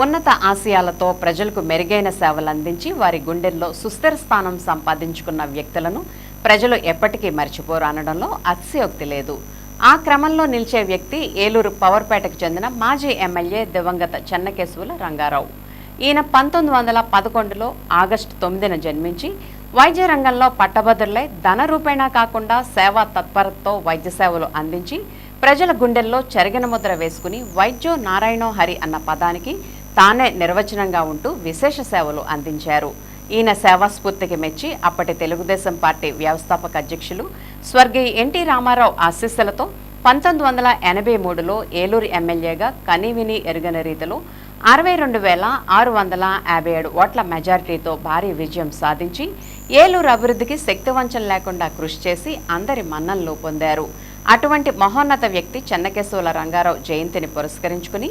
ఉన్నత ఆశయాలతో ప్రజలకు మెరుగైన సేవలు అందించి వారి గుండెల్లో సుస్థిర స్థానం సంపాదించుకున్న వ్యక్తులను ప్రజలు ఎప్పటికీ మర్చిపోరు అనడంలో అతిశయోక్తి లేదు. ఆ క్రమంలో నిలిచే వ్యక్తి ఏలూరు పవర్పేటకు చెందిన మాజీ ఎమ్మెల్యే దివంగత చెన్నకేశవుల రంగారావు. ఈయన పంతొమ్మిది వందల పదకొండులో ఆగస్టు తొమ్మిదిన జన్మించి వైద్య రంగంలో పట్టభద్రులై ధన రూపేణా కాకుండా సేవా తత్పరతతో వైద్య సేవలు అందించి ప్రజల గుండెల్లో చెరగిన ముద్ర వేసుకుని వైద్యో నారాయణో హరి అన్న పదానికి తానే నిర్వచనంగా ఉంటూ విశేష సేవలు అందించారు. ఈయన సేవా స్ఫూర్తికి మెచ్చి అప్పటి తెలుగుదేశం పార్టీ వ్యవస్థాపక అధ్యక్షులు స్వర్గీయ ఎన్టీ రామారావు ఆశీస్సులతో పంతొమ్మిది వందల ఎనభై మూడులో ఏలూరు ఎమ్మెల్యేగా కనీవిని ఎరుగని రీతిలో అరవై రెండు వేల ఆరు వందల యాభై ఏడు ఓట్ల మెజారిటీతో భారీ విజయం సాధించి ఏలూరు అభివృద్ధికి శక్తివంచం లేకుండా కృషి చేసి అందరి మన్ననలు పొందారు. అటువంటి మహోన్నత వ్యక్తి చెన్నకేశవుల రంగారావు జయంతిని పురస్కరించుకుని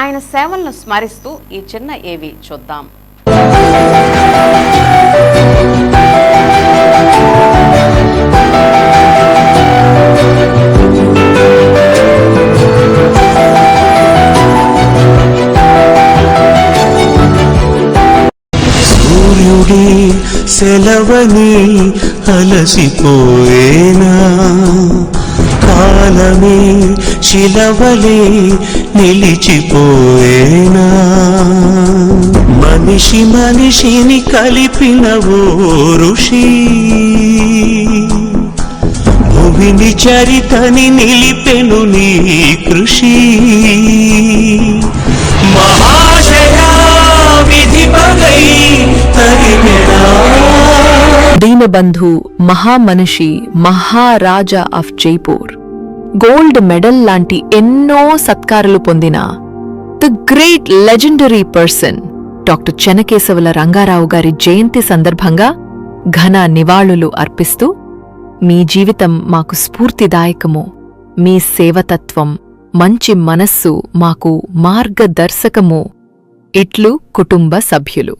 ఆయన సేవలను స్మరిస్తూ ఈ చిన్న ఏవి చూద్దాం. సెలవని అలసిపోయేనా? కాలమే శిలవలే నిలిచిపోయేనా? మనిషి మనిషిని కలిపిన ఓ ఋషి భూమిని చరితని నిలిపెను నీ కృషి. మహాశయా విధి పగై దీనబంధు మహామనిషి maharaja of Jaipur. Gold medal లాంటి ఎన్నో సత్కారాలు పొందిన the great legendary person doctor Chenakesavula Rangarao గారి జయంతి సందర్భంగా ఘన నివాళులు అర్పిస్తూ మీ జీవితం మాకు స్ఫూర్తిదాయకము మీ సేవతత్వం మంచి మనస్సు మాకు మార్గదర్శకము ఇట్లు కుటుంబ సభ్యులు.